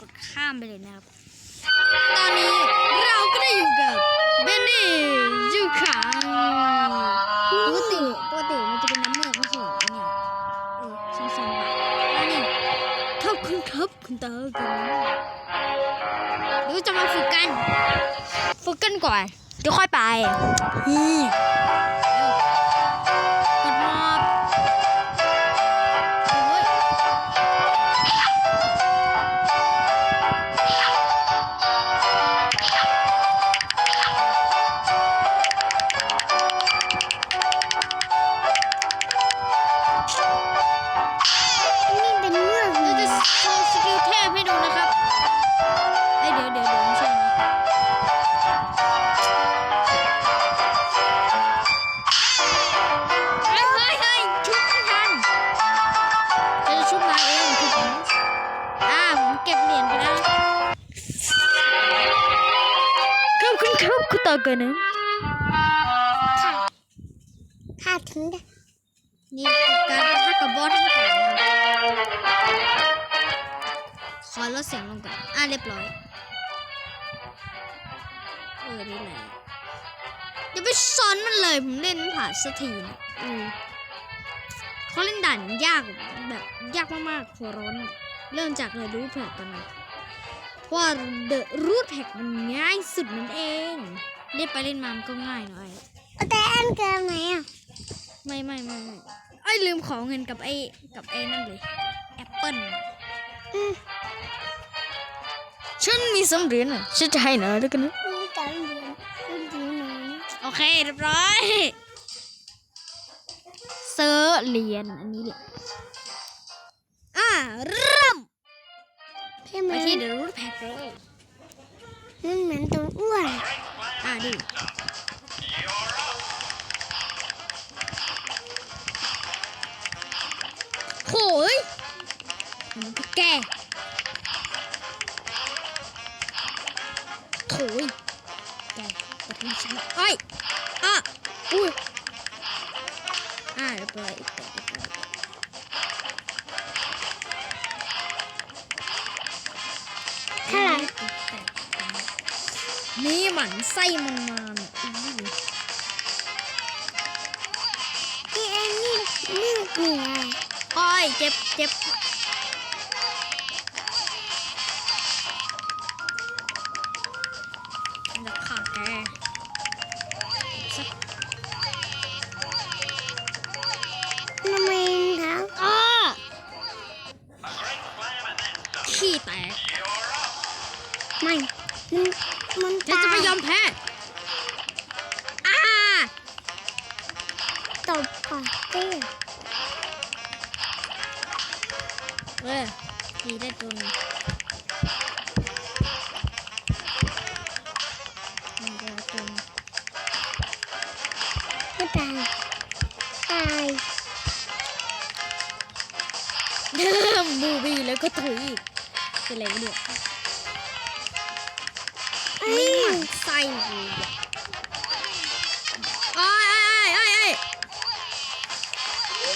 กดข้ามไปเลยนะครับ ตอนนี้เราก็ได้อยู่กับเบนนี่ยูคังปกติปกติมันจะเป็นน้ำเมือกไม่ใช่เหรอเนี่ยเออสั้นๆไปแล้วนี่ขอบคุณครับคุณตากันเดี๋ยวจะมาฝึกกัน ฝึกกันก่อนเดี๋ยวค่อยไปะกับบอสทั้งก่อนนะครับขอลดเสียงลงก่อน อะเรียบร้อย เออนี่แหละอย่าไปสอนมันเลยผมเล่นไม่ผ่านสักทีนะอือเขาเล่นด่านยากแบบยากมากๆหัวร้อน เริ่มจากเลยรูทแพกกันนะเพราะว่าเดอะรูทแพ็กมันง่ายสุดนั่นเอง เล่นไปเล่นมามันก็ง่ายหน่อยเอาแต่อันเกินไหนอะไม่ไม่ไม่ไม่ไอ้ยลืมของเงินกับไอ้กับไอ้นั่นเลยแอปเปิ้ลอืมฉันมีสำเหรียญอะฉันจะให้นะแล้วกันนะมีการเรียนเรียนดีหน่อยโอเคเรียบร้อยเซอร์เหรียญอันนี้เลยอ่าเริ่มพี่ไปมันที่เดอะรูทแพ็กเลยมันเหมือนตัวอ้วนอ่า ดิโหยมันก็แก่โถยแกกระทิ้งฉันไอ้ยอะอุ้ยอ่าเรียบร้อย นี่หมันไส้มันมาเนี่ยอื้อพี่อันนี่นี่นี่อะไรโอ้ยเจ็บเจ็บ บูบีแล้วก็ถุยอีกเป็นอะไรวะเนี่ยเอ้ไม่ยหมั่นไส้กูอะโอ้ยโอ้ยโอ้ยโอ้ย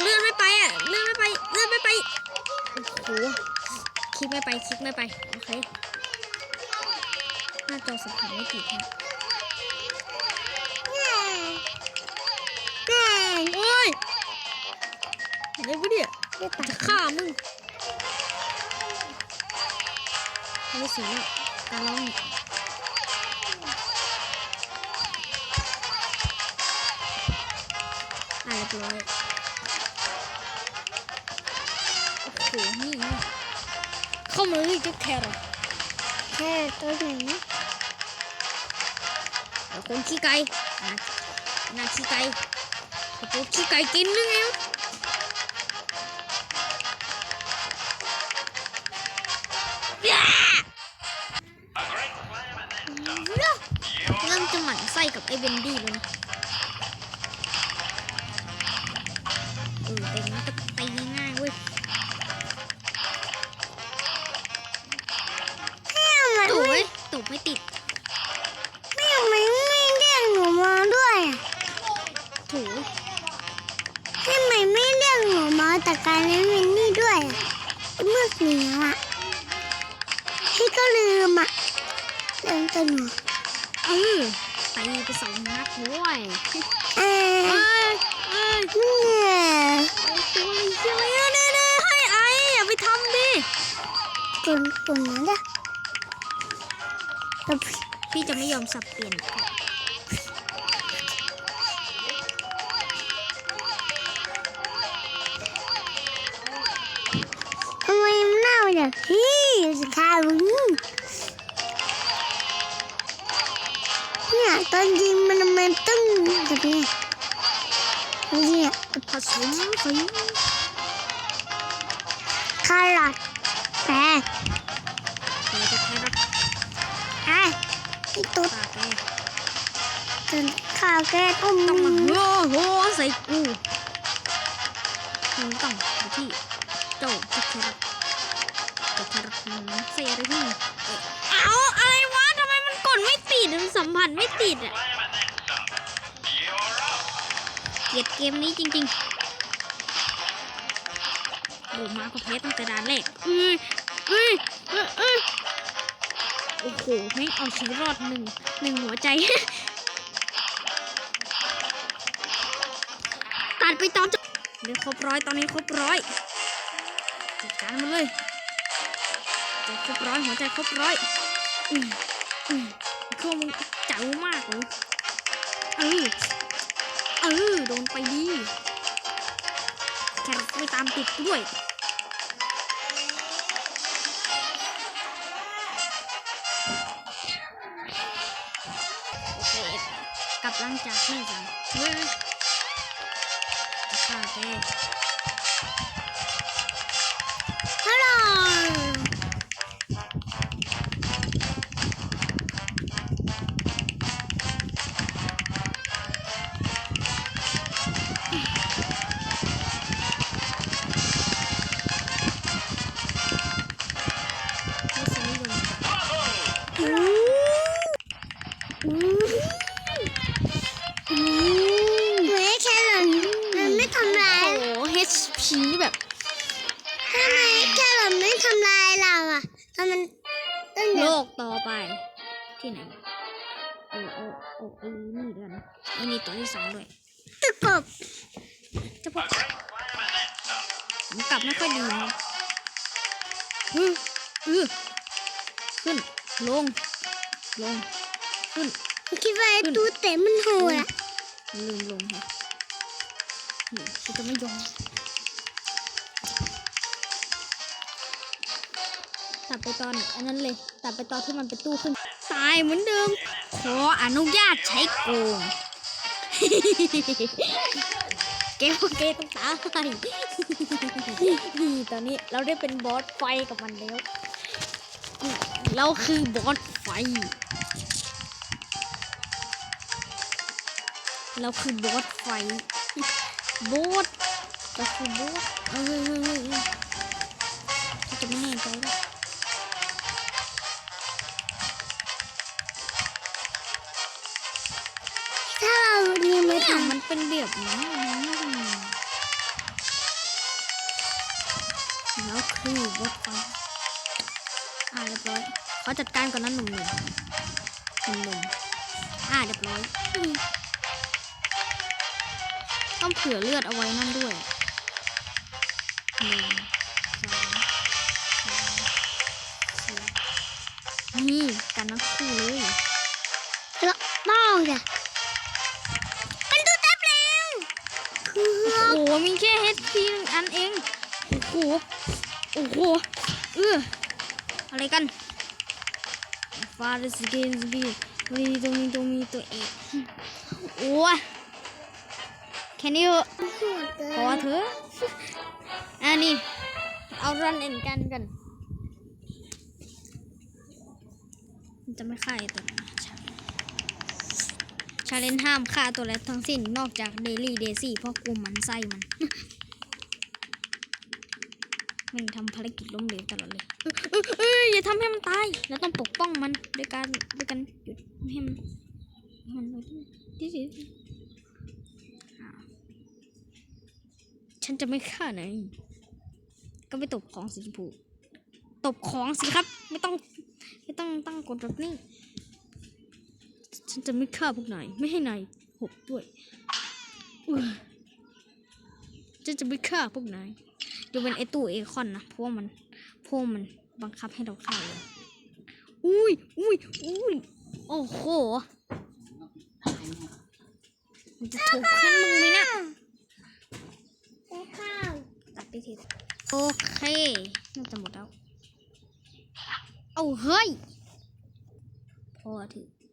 เลื่อนไม่ไปอะเลื่อนไม่ไปเลื่อนไม่ไปโอ้โหคลิกไม่ไปคลิกไม่ไปโอเคหน้าจอสัมผัสไม่ติดนะแม่แม่โอ้ยอะไรวะเนี่ย ไม่ตายจะฆ่ามึงไม่เสียแล้วตาร้องเนี่ยอะเรียบร้อยโอ้โหนี่ไงเข้ามาเลยเจ้าแครอทแค่ตัวไหนนะเอาคนขี้ไก่อะน่าขี้ไก่กระโปรงขี้ไก่กินหรือไง เบนดี้เลยเออแต่มันก็ตีง่ายเว้ยตู่ไม่เว้ยตู่ไม่ติด ไม่ยอมสับเปลี่ยนทำไมมันน่าเนี่ยพี่สิคาบุญเนี่ยตอนยิงมันมันตึ้งแบบนี้เนี่ยผสมฝีคาร์ลอทแป ไอตุ๊ดตาแกจนข้าวแกต้มต้องมาโอ้โหใส่กูมึงต้องไปที่โจ้จะแค่รับจะแค่รับมึงใส่อะไรที่เอาอะไรวะทำไมมันกดไม่ติดมันสัมผัสไม่ติดอะเกลียดเกมนี้จริงๆโอ้มาก็แพ้ตั้งแต่ด่านแรกอ้ยเอ้ยเอ้ยเอ้ย โอ้โหแม่งเอาชีวิตรอดหนึ่งหนึ่งหัวใจ ตัดไปตอนจบเดี๋ยวครบร้อยตอนนี้ครบร้อยจัดการมันเลยครบร้อยหัวใจครบร้อยอืมอืมเครื่องมึงเจ๋วมากเลยเออเออโดนไปดีแครอทไม่ตามติดด้วย กลับหลังจากแม่จังเฮ้ยจะฆ่าแก กต่อไป ที่ไหนโอ้โอ้โอ้ไอ้นี่ด้วยนะไอ้นี่ตัวที่สองด้วยตะกบจะพบผมกลับไม่ค่อยดีนะอืออือขึ้น ลง ลง ขึ้น คิดว่าไอ้ตูเตะมันโหดอะลืมลงค่ะนี่ฉันจะไม่ยอม ไปตอนอันนั้นเลยตัดไปตอนที่มันเป็นตู้ขึ้น ตายเหมือนเดิม ขออนุญาตใช้โกงเกมเกมต้องตายนี่ตอนนี้เราได้เป็นบอสไฟกับมันแล้ว เราคือบอสไฟ เราคือบอสไฟบอสเราคือบอสเออจะไม่แน่ใจแล้ว เรียนไม่เนี่ยทันมันเป็นแบบนี้แล้วคือบอสไฟอ่าเรียบร้อยเขาจัดการก่อนนะหนุ่มๆหนุ่มๆอ่าเรียบร้อยต้องเผื่อเลือดเอาไว้นั่นด้วยหนึ่งสองสามสี่นี่กันทั้งคู่เลยแล้วบ้องจ้ะเป็น มีแค่เฮดพีหนึ่งอันเอง โอ้โห โอ้โห เอออะไรกันฟาดสเกนสกีมีตรงนี้ตรงนี้ตัวเอกโอ้ยแค่นี้เหอะโหดเกิพอเถอะอันนี้เอารันเอ็นกันกันมันจะไม่ฆ่าไอ้ตัวนะาเลนห้ามฆ่าตัวแล้วทั้งสิ้นนอกจากเดลี่เดซี่เพราะกลัวมันไส้มัน มันทำภารกิจล้มเหลวตลอดเลยเอ้ยอย่าทำให้มันตายเราต้องปกป้องมันด้วยการด้วยการหยุดให้มันมันดิสิฉันจะไม่ฆ่านายก็ไปตบของสีชมพูตบของสิครับ ไม่ต้อง ไม่ต้องตั้งกฎแบบนี้ ฉันจะไม่ฆ่าพวกนายไม่ให้นายหกด้วยอุ๊ยฉันจะไม่ฆ่าพวกนายยกเป็นไอตู้เอคอนนะเพราะว่ามันเพราะว่ามันบังคับให้เราฆ่าเลยอุ้ยอุ้ยอุ้ยโอ้โหมันจะถูกขั้นมึงไหมนะได้ข้าวตัดไปทีโอเคน่าจะหมดแล้ว เอาเฮ้ย พอเถือะ